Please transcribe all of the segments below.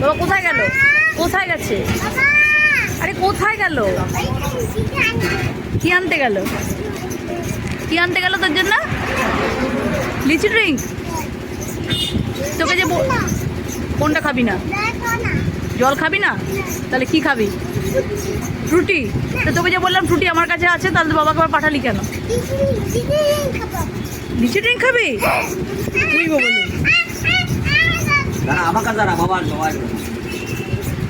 বাবা কোথায় গেল? কোথায় গেছে? আরে কোথায় গেল? কি আনতে গেল? কি আনতে গেল তোর জন্য? লিচি ড্রিঙ্ক তোকে যে কোনটা খাবি না? জল খাবি না? তাহলে কি খাবি? রুটি? তো তোকে যে বললাম রুটি আমার কাছে আছে তাহলে বাবাকে আবার পাঠালি কেন? লিচি ড্রিঙ্ক খাবি। তুই বলি দাঁড়া আমার কাছে দাঁড়া বাবা আসবে, বাবা আসবে।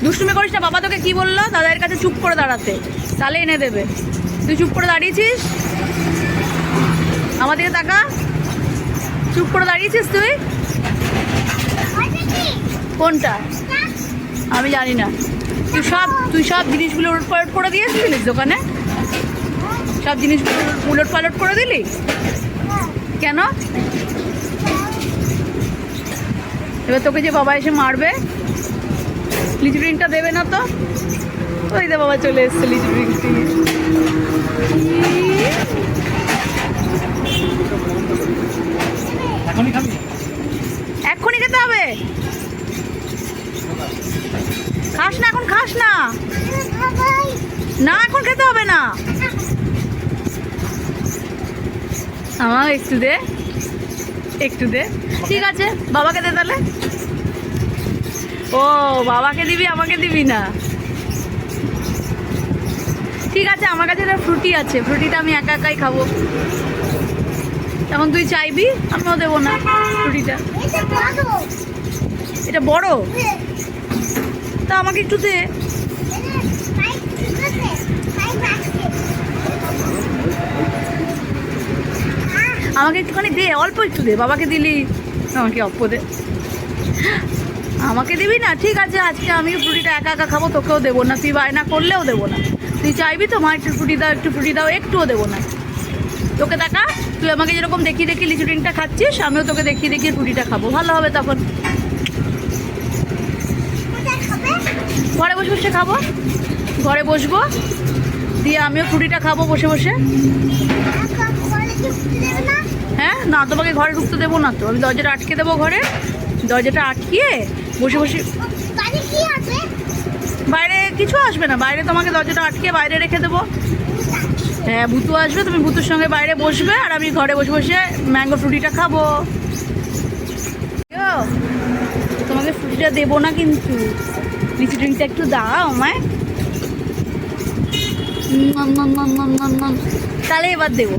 দুষ্টুমি করিস না, বাবা তোকে কি বলল? দাদার কাছে চুপ করে দাঁড়াতে। তাহলে এনে দেবে। তুই চুপ করে দাঁড়িয়েছিস? আমার দিকে তাকা। চুপ করে দাঁড়িয়েছিস তুই? কোনটা? আমি জানি না। তুই সব তুই সব জিনিসগুলো উলট পালট করে দিয়েছিলিস দোকানে? সব জিনিসগুলো উলট পালট করে দিলি? কেন? এবার তোকে যে বাবা এসে মারবে লিচু ড্রিঙ্কটা দেবে না তো? ওই দে বাবা চলে এসছে লিচু ড্রিঙ্কটি এক্ষুনি খেতে হবে? খাস না এখন খাস না। না এখন খেতে হবে না। আমার একটু দে। একটু দে। ঠিক আছে, বাবাকে দে তাহলে। ও, বাবাকে দিবি, আমাকে দিবি না। ঠিক আছে, আমার কাছে একটা ফ্রুটি আছে। ফ্রুটিটা আমি একা একাই খাব। এখন তুই চাইবি, আমিও দেবো না ফ্রুটিটা। এটা বড়? তা আমাকে একটু দে। আমাকে একটুখানি দে, অল্প একটু দে, বাবাকে দিলি। আমাকে অল্প দে। আমাকে দিবি না? ঠিক আছে, আজকে আমি ফ্রুটিটা একা একা খাব, তোকেও দেবো না, তুই বায়না করলেও দেবো না। তুই চাইবি তো মা একটু ফ্রুটি দাও, একটু ফ্রুটি দাও, একটুও দেবো না। তোকে দেখা, তুই আমাকে যেরকম দেখিয়ে দেখি লিচু ড্রিঙ্কটা খাচ্ছিস, আমিও তোকে দেখিয়ে দেখিয়ে ফ্রুটিটা খাব। ভালো হবে তখন। ঘরে বসে বসে খাব? ঘরে বসবো? দিয়ে আমিও ফ্রুটিটা খাব বসে বসে। না তোমাকে ঘরে ঢুকতে দেবো না তো। আমি দরজাটা আটকে দেবো ঘরে। দরজাটা আটকিয়ে বসে বসে বাইরে কিছু আসবে না। বাইরে তোমাকে দরজাটা আটকে বাইরে রেখে দেবো। হ্যাঁ ভুতু আসবে তুমি ভুতুর সঙ্গে বাইরে বসবে আর আমি ঘরে বসে বসে ম্যাঙ্গো ফ্রুটিটা খাব। তোমাকে ফ্রুটিটা দেবো না কিন্তু। লিচু ড্রিঙ্কটা একটু দাও আমায়। তাহলে এবার দেবো।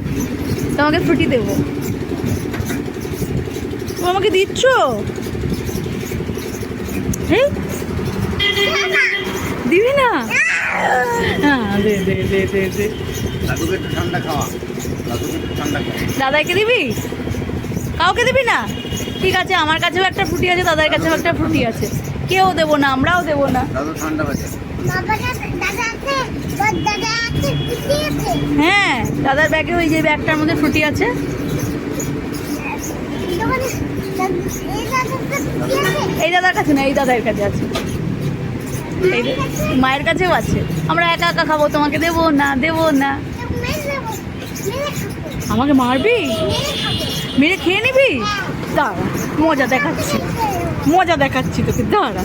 তোমাকে ফ্রুটি দেবো। তুমি আমাকে দিচ্ছ? দিবি না? হ্যাঁ দে দে দে দে ঠান্ডা খাওয়া। দাদুকে দাদাকে দিবি? কাউকে দিবি না? ঠিক আছে আমার কাছেও একটা ফ্রুটি আছে দাদার কাছেও একটা ফ্রুটি আছে। কেউ দেবো না আমরাও দেবো না। হ্যাঁ দাদার ব্যাগে ওই যে ব্যাগটার মধ্যে ফ্রুটি আছে। এই দাদার কাছে না, এই দাদার কাছে আছে। মায়ের কাছেও আছে। আমরা একা একা খাব, তোমাকে দেবো না দেবো না। আমাকে মারবি? মেরে খেয়ে নিবি? দাঁড়া, মজা দেখাচ্ছি। মজা দেখাচ্ছি তোকে, দাঁড়া।